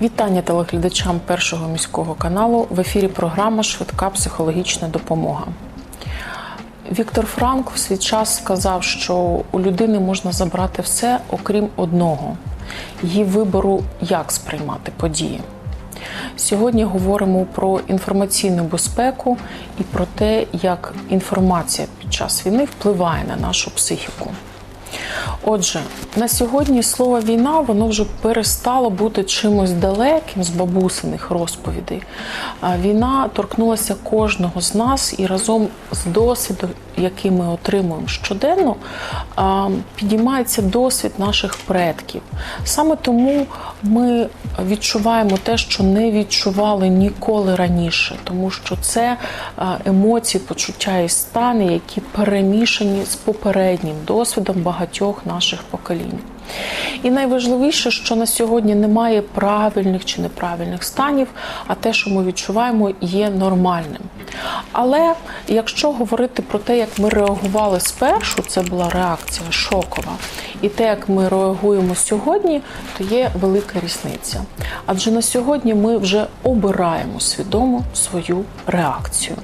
Вітання телеглядачам першого міського каналу. В ефірі програма Швидка психологічна допомога. Віктор Франк в свій час сказав, що у людини можна забрати все, окрім одного її вибору, як сприймати події. Сьогодні говоримо про інформаційну безпеку і про те, як інформація під час війни впливає на нашу психіку. Отже, на сьогодні слово війна воно вже перестало бути чимось далеким з бабусиних розповідей. Війна торкнулася кожного з нас і разом з досвідом, який ми отримуємо щоденно, підіймається досвід наших предків. Саме тому ми відчуваємо те, що не відчували ніколи раніше, тому що це емоції, почуття і стани, які перемішані з попереднім досвідом багатьох наших поколінь. І найважливіше, що на сьогодні немає правильних чи неправильних станів, а те, що ми відчуваємо, є нормальним. Але якщо говорити про те, як ми реагували спершу, це була реакція шокова, і те, як ми реагуємо сьогодні, то є велика різниця. Адже на сьогодні ми вже обираємо свідомо свою реакцію.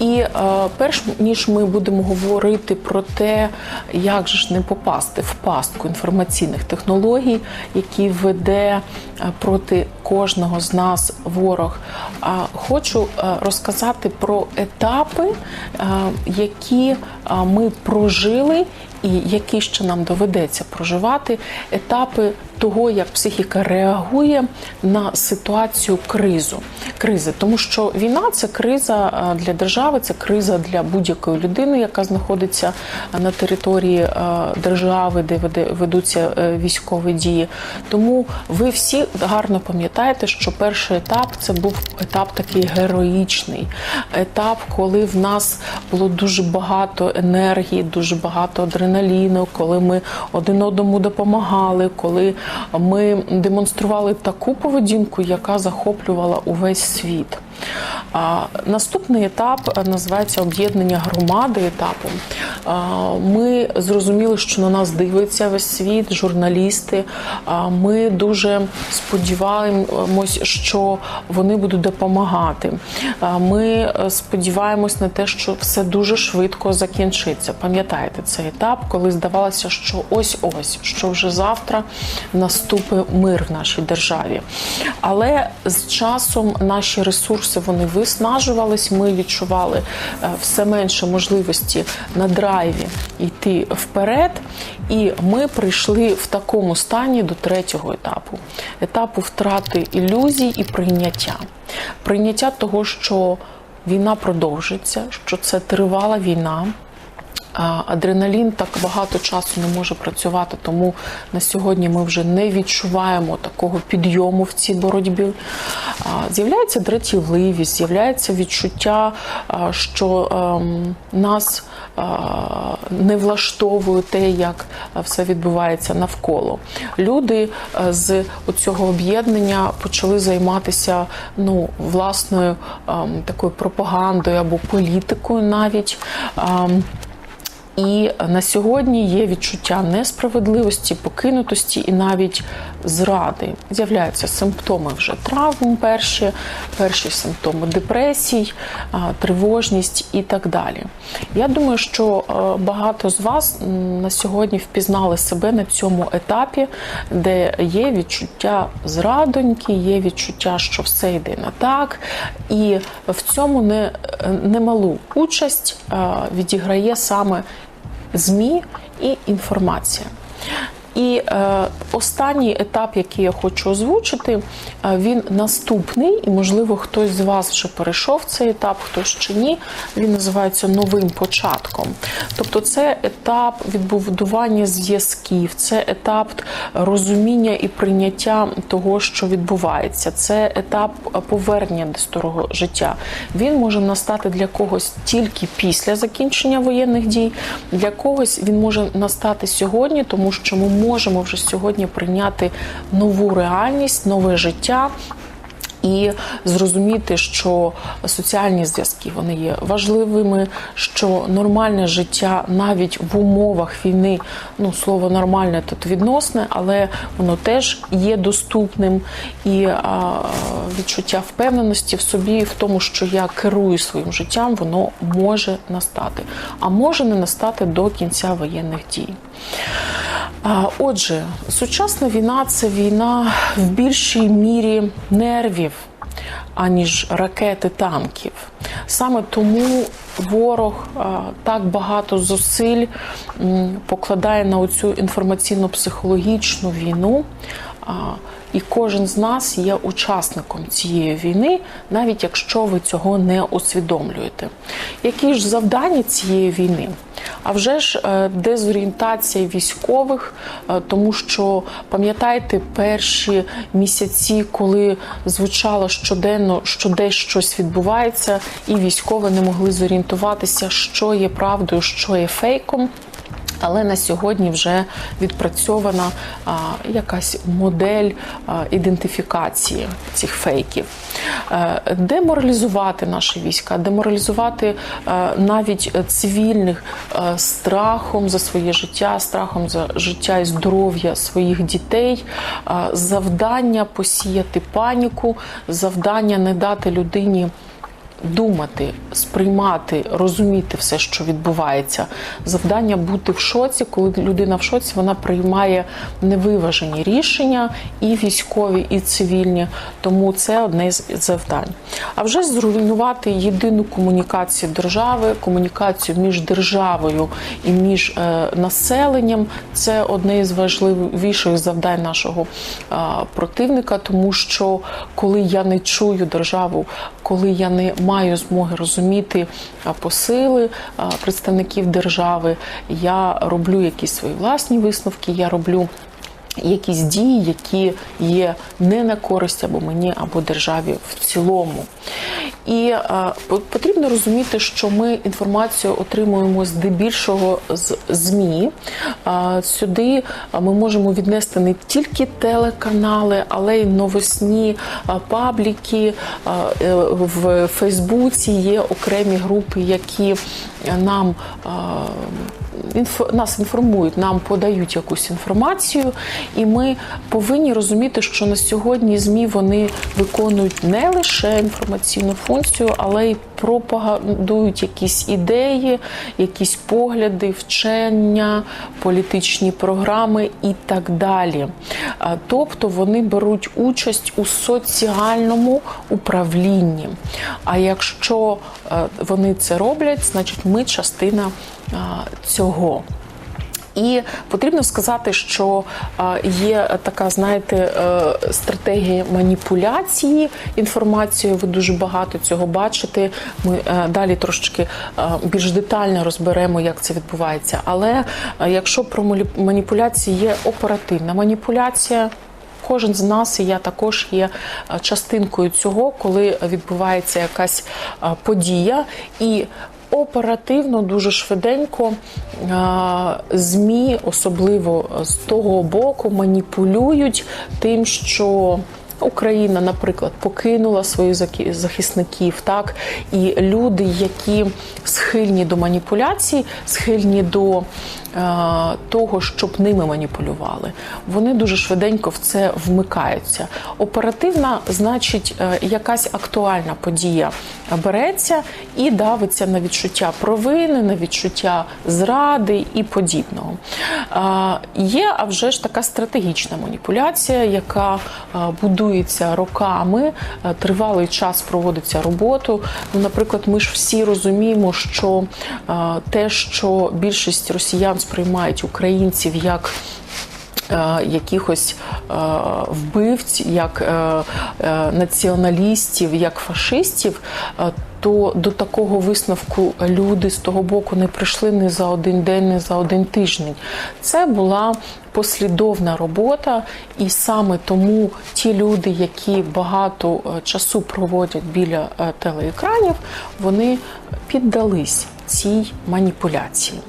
І е, перш ніж ми будемо говорити про те, як же ж не попасти в пастку інформаційних технологій, які веде е, проти кожного з нас ворог, е, хочу розказати про етапи, е, які е, ми прожили. І які ще нам доведеться проживати етапи того, як психіка реагує на ситуацію кризу. Кризи, тому що війна це криза е, для держави, це криза для будь-якої людини, яка знаходиться на території е, держави, де ведуться е, військові дії. Тому ви всі гарно пам'ятаєте, що перший етап це був етап такий героїчний, етап, коли в нас було дуже багато енергії, дуже багато адреналіну, коли ми один одному допомагали, коли ми демонстрували таку поведінку, яка захоплювала увесь світ. Наступний етап е, називається об'єднання громади етапом. Ми зрозуміли, що на нас дивиться весь світ, журналісти. Ми дуже сподіваємось, що вони будуть допомагати. Ми е, сподіваємось на те, що все дуже швидко закінчиться. Пам'ятаєте цей етап, коли здавалося, що ось ось, що вже завтра наступить мир в нашій державі. Але з часом наші ресурси вони виснажувались. Ми відчували е, все менше можливості на драйві йти вперед. І ми прийшли в такому стані до третього етапу етапу втрати ілюзій і прийняття. Прийняття того, що війна продовжиться, що це тривала війна. Адреналін так багато часу не може працювати, тому на сьогодні ми вже не відчуваємо такого підйому в цій боротьбі. З'являється дратівливість, з'являється відчуття, що ем, нас не влаштовує те, як все відбувається навколо. Люди е, з цього об'єднання почали займатися ну, власною ем, такою пропагандою або політикою навіть. І на сьогодні є відчуття несправедливості, покинутості і навіть зради. З'являються симптоми вже травм, перші, перші симптоми депресій, тривожність і так далі. Я думаю, що е, багато з вас на сьогодні впізнали себе на цьому етапі, де є відчуття зрадоньки, є відчуття, що все йде не так, і в цьому не, немалу участь відіграє саме ЗМІ і інформація. І е, останній етап, який я хочу озвучити, е, він наступний, і можливо хтось з вас вже перейшов цей етап, хтось ще ні. Він називається новим початком. Тобто, це етап відбудування зв'язків, це етап розуміння і прийняття того, що відбувається. Це етап повернення до старого життя. Він може настати для когось тільки після закінчення воєнних дій, для когось він може настати сьогодні, тому що ми можемо вже сьогодні прийняти нову реальність, нове життя. І зрозуміти, що соціальні зв'язки вони є важливими, що нормальне життя навіть в умовах війни, ну слово нормальне тут відносне, але воно теж є доступним. І а, відчуття впевненості в собі, в тому, що я керую своїм життям, воно може настати, а може не настати до кінця воєнних дій. Отже, сучасна війна це війна в більшій мірі нервів, аніж ракети танків. Саме тому ворог так багато зусиль покладає на оцю інформаційно-психологічну війну. І кожен з нас є учасником цієї війни, навіть якщо ви цього не усвідомлюєте. Які ж завдання цієї війни? А вже ж е, дезорієнтація військових, е, тому що пам'ятаєте перші місяці, коли звучало щоденно, що десь щось відбувається, і військові не могли зорієнтуватися, що є правдою, що є фейком. Але на сьогодні вже відпрацьована а, якась модель а, ідентифікації цих фейків. Е, деморалізувати наші війська, деморалізувати е, навіть цивільних е, страхом за своє життя, страхом за життя і здоров'я своїх дітей, е, завдання посіяти паніку, завдання не дати людині думати, сприймати, розуміти все, що відбувається. Завдання бути в шоці, коли людина в шоці, вона приймає невиважені рішення, і військові, і цивільні. Тому це одне з завдань. А вже зруйнувати єдину комунікацію держави, комунікацію між державою і між е, населенням це одне із важливіших завдань нашого е, противника, тому що коли я не чую державу, коли я не маю змоги розуміти посили представників держави, я роблю якісь свої власні висновки, я роблю. Якісь дії, які є не на користь або мені, або державі в цілому. І е, потрібно розуміти, що ми інформацію отримуємо здебільшого з ЗМІ. Е, сюди ми можемо віднести не тільки телеканали, але й новосні е, пабліки. Е, в Фейсбуці є окремі групи, які нам е, нас інформують, нам подають якусь інформацію, і ми повинні розуміти, що на сьогодні ЗМІ вони виконують не лише інформаційну функцію, але й пропагандують якісь ідеї, якісь погляди, вчення, політичні програми і так далі. Тобто вони беруть участь у соціальному управлінні. А якщо вони це роблять, значить ми частина цього. І потрібно сказати, що є така, знаєте, е, стратегія маніпуляції інформацією. Ви дуже багато цього бачите. Ми е, далі трошечки е, більш детально розберемо, як це відбувається. Але якщо про маніпуляції є оперативна маніпуляція. Кожен з нас, і я також є частинкою цього, коли відбувається якась подія, і оперативно, дуже швиденько змі, особливо з того боку, маніпулюють тим, що Україна, наприклад, покинула своїх захисників, так? І люди, які схильні до маніпуляцій, схильні до Е, того, щоб ними маніпулювали, вони дуже швиденько в це вмикаються. Оперативна, значить, е, якась актуальна подія береться і давиться на відчуття провини, на відчуття зради і подібного. Е, є а вже ж така стратегічна маніпуляція, яка будується роками, тривалий час проводиться роботу. Ну, Наприклад, ми ж всі розуміємо, що те, що більшість росіян сприймають українців як е, Якихось е, вбивць, як е, націоналістів, як фашистів, то до такого висновку люди з того боку не прийшли не за один день, не за один тиждень. Це була послідовна робота, і саме тому ті люди, які багато часу проводять біля телеекранів, вони піддались цій маніпуляції.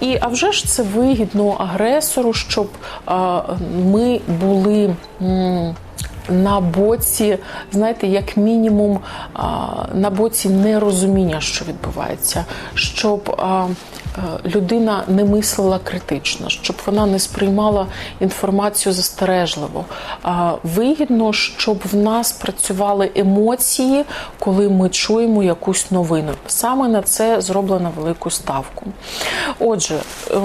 І а вже ж це вигідно агресору, щоб а, ми були. М на боці, знаєте, як мінімум на боці нерозуміння, що відбувається, щоб людина не мислила критично, щоб вона не сприймала інформацію застережливо. А, Вигідно, щоб в нас працювали емоції, коли ми чуємо якусь новину. Саме на це зроблено велику ставку. Отже, е,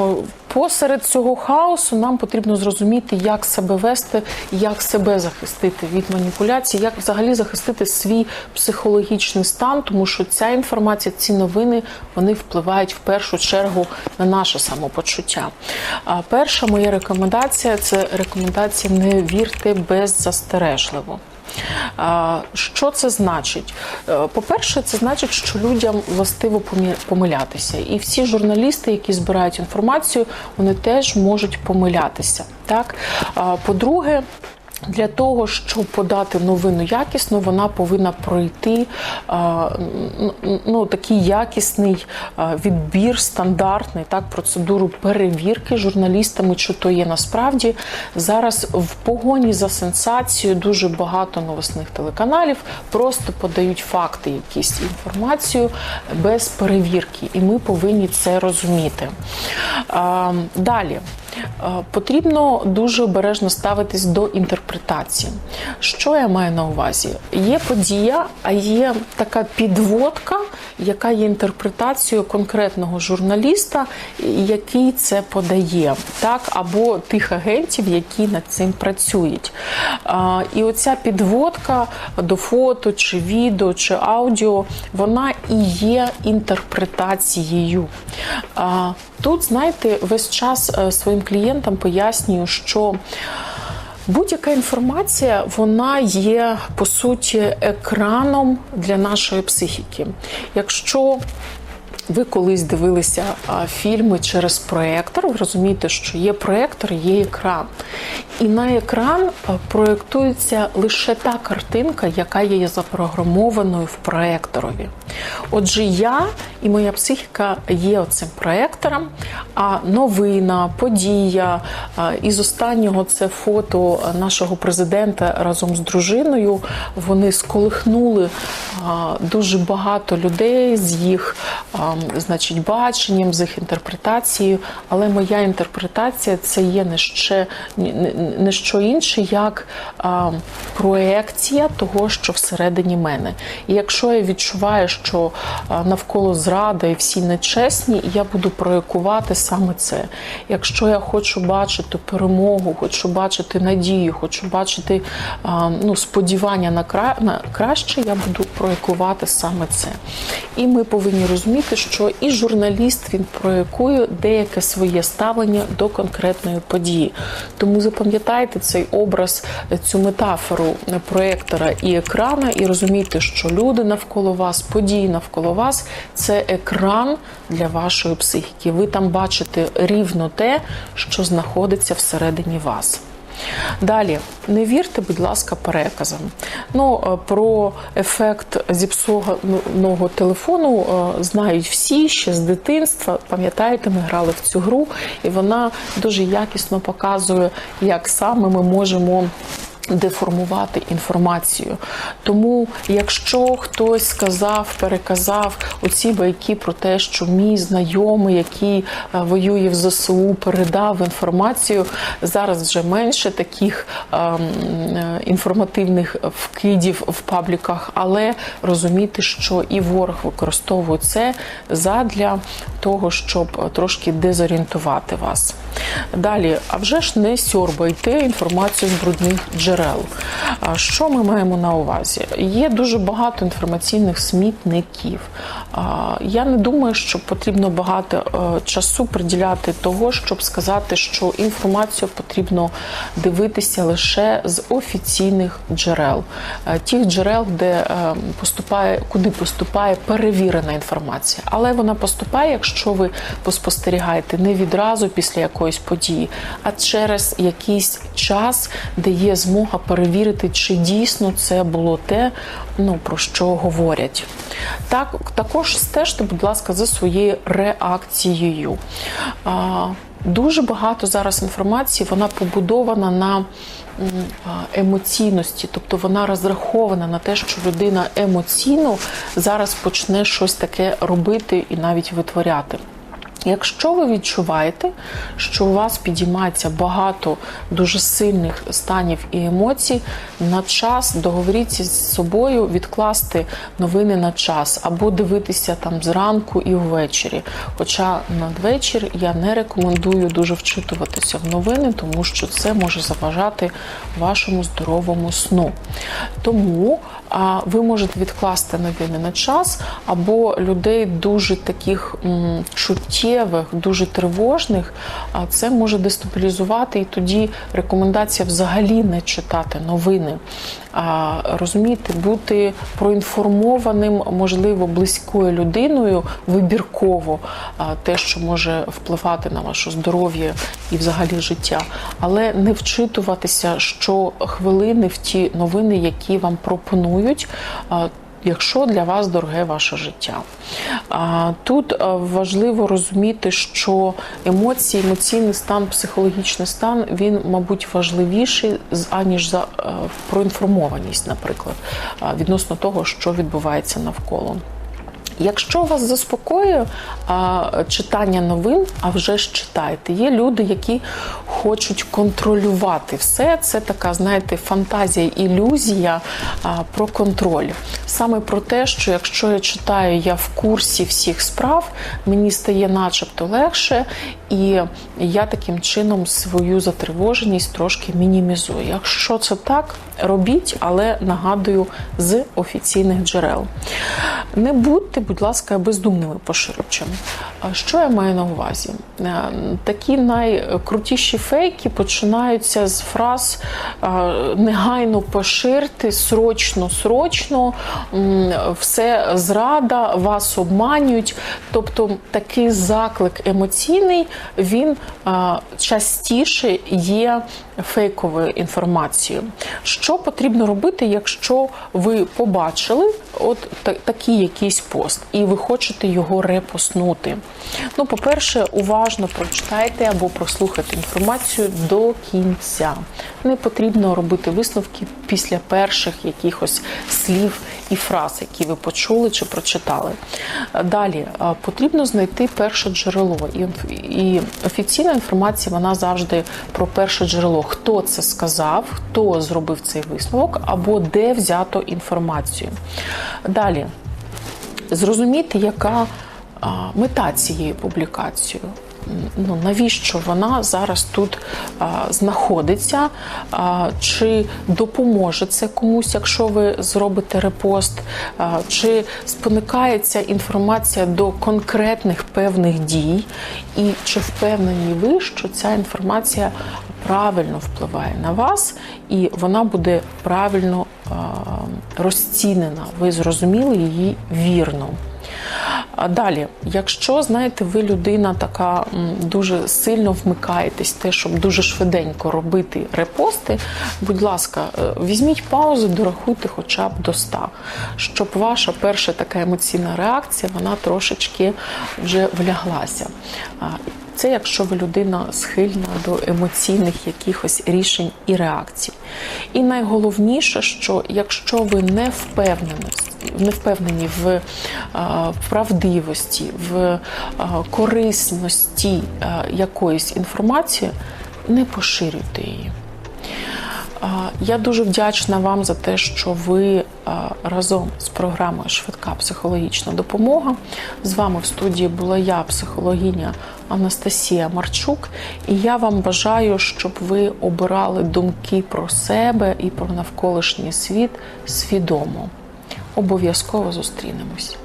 посеред цього хаосу нам потрібно зрозуміти, як себе вести, як себе захистити від маніпуляцій, як взагалі захистити свій психологічний стан, тому що ця інформація, ці новини вони впливають в першу чергу на наше самопочуття. Перша моя рекомендація це рекомендація не вірте беззастережливо. Що це значить? Е, По-перше, це значить, що людям властиво помилятися. І всі журналісти, які збирають інформацію, вони теж можуть помилятися. Так? По-друге, для того, щоб подати новину якісно, вона повинна пройти ну, такий якісний відбір, стандартний так, процедуру перевірки журналістами, чи то є насправді. Зараз в погоні за сенсацією дуже багато новосних телеканалів просто подають факти, якісь інформацію без перевірки, і ми повинні це розуміти. Далі. Е, Потрібно дуже обережно ставитись до інтерпретації. Що я маю на увазі? Є подія, а є така підводка, яка є інтерпретацією конкретного журналіста, який це подає, так або тих агентів, які над цим працюють. І оця підводка до фото, чи відео, чи аудіо, вона і є інтерпретацією. Тут, знаєте, весь час е, своїм клієнтам пояснюю, що будь-яка інформація вона є по суті екраном для нашої психіки. Якщо ви колись дивилися фільми через проєктор, ви розумієте, що є проєктор, є екран. І на екран проєктується лише та картинка, яка є запрограмованою в проєкторові. Отже, я і моя психіка є оцим проєктором, а новина, подія із останнього це фото нашого президента разом з дружиною. Вони сколихнули дуже багато людей з їх значить, баченням, з їх інтерпретацією. Але моя інтерпретація це є не ще не що інше, як проекція того, що всередині мене. І якщо я відчуваю, що а, навколо зрада і всі нечесні, я буду проєкувати саме це. Якщо я хочу бачити перемогу, хочу бачити надію, хочу бачити ну, сподівання на, кра... на краще, я буду проєкувати саме це. І ми повинні розуміти, що і журналіст він проєкує деяке своє ставлення до конкретної події. Тому запам'ятайте цей образ, цю метафору проєктора і екрана, і розумійте, що люди навколо вас, події навколо вас це екран для вашої психіки. Ви там бачите рівно те, що знаходиться всередині вас. Далі, не вірте, будь ласка, переказам. Ну, е, про ефект зіпсованого телефону е, знають всі ще з дитинства. Пам'ятаєте, ми грали в цю гру, і вона дуже якісно показує, як саме ми можемо. Деформувати інформацію. Тому, якщо хтось сказав, переказав оці байки про те, що мій знайомий, який е, воює в ЗСУ, передав інформацію, зараз вже менше таких ем, е, інформативних вкидів в пабліках, але розуміти, що і ворог використовує це задля того, щоб трошки дезорієнтувати вас. Далі, а вже ж не сьорбайте інформацію з брудних джерел. А Що ми маємо на увазі? Є дуже багато інформаційних смітників. Я не думаю, що потрібно багато е, часу приділяти того, щоб сказати, що інформацію потрібно дивитися лише з офіційних джерел, Е, тих джерел, де е, поступає, куди поступає перевірена інформація. Але вона поступає, якщо ви поспостерігаєте не відразу після якоїсь події, а через якийсь час, де є змога перевірити, чи дійсно це було те, ну про що говорять. Так, також стежте, будь ласка, за своєю реакцією. А, Дуже багато зараз інформації вона побудована на емоційності, тобто вона розрахована на те, що людина емоційно зараз почне щось таке робити і навіть витворяти. Якщо ви відчуваєте, що у вас підіймається багато дуже сильних станів і емоцій, на час договоріться з собою відкласти новини на час або дивитися там зранку і ввечері. Хоча надвечір я не рекомендую дуже вчитуватися в новини, тому що це може заважати вашому здоровому сну. Тому а, ви можете відкласти новини на час, або людей дуже таких м, чуттєвих, дуже тривожних, а це може дестабілізувати, і тоді рекомендація взагалі не читати новини. А розумієте, бути проінформованим, можливо, близькою людиною вибірково, те, що може впливати на ваше здоров'я і взагалі життя, але не вчитуватися щохвилини в ті новини, які вам пропонують. Якщо для вас дороге ваше життя, тут е, важливо розуміти, що емоції, емоційний стан, психологічний стан він, мабуть, важливіший аніж за е, проінформованість, наприклад, відносно того, що відбувається навколо. Якщо вас заспокоює читання новин, а вже ж читайте. Є люди, які хочуть контролювати все. Це така, знаєте, фантазія, ілюзія а, про контроль. Саме про те, що якщо я читаю, я в курсі всіх справ, мені стає начебто легше, і я таким чином свою затривоженість трошки мінімізую. Якщо це так, робіть, але нагадую з офіційних джерел. Не будьте, будь ласка, бездумними поширювачами. Що я маю на увазі? Е, Такі найкрутіші фейки починаються з фраз е, негайно поширте, срочно, срочно, все зрада, вас обманюють. Тобто такий заклик емоційний, він частіше є фейковою інформацією. Що потрібно робити, якщо ви побачили от такий якийсь пост, і ви хочете його репостнути? Ну, по-перше, уважно прочитайте або прослухайте інформацію до кінця. Не потрібно робити висновки після перших якихось слів і фраз, які ви почули чи прочитали. Далі потрібно знайти перше джерело. І, офіційна інформація вона завжди про перше джерело. Хто це сказав, хто зробив цей висновок, або де взято інформацію. Далі зрозуміти, яка мета цієї публікації. Ну, навіщо вона зараз тут а, знаходиться? А, чи допоможе це комусь, якщо ви зробите репост? А, чи споникається інформація до конкретних певних дій? І чи впевнені ви, що ця інформація правильно впливає на вас, і вона буде правильно а, розцінена? Ви зрозуміли її вірно. Далі, якщо знаєте, ви людина така дуже сильно вмикаєтесь, те, щоб дуже швиденько робити репости, будь ласка, е, візьміть паузу, дорахуйте хоча б до 100, щоб ваша перша така емоційна реакція вона трошечки вже вляглася. Це якщо ви людина схильна до емоційних якихось рішень і реакцій. І найголовніше, що якщо ви не впевнені, не впевнені в правдивості, в корисності якоїсь інформації, не поширюйте її. Я дуже вдячна вам за те, що ви разом з програмою Швидка психологічна допомога. З вами в студії була я, психологиня Анастасія Марчук, і я вам бажаю, щоб ви обирали думки про себе і про навколишній світ свідомо. Обов'язково зустрінемось.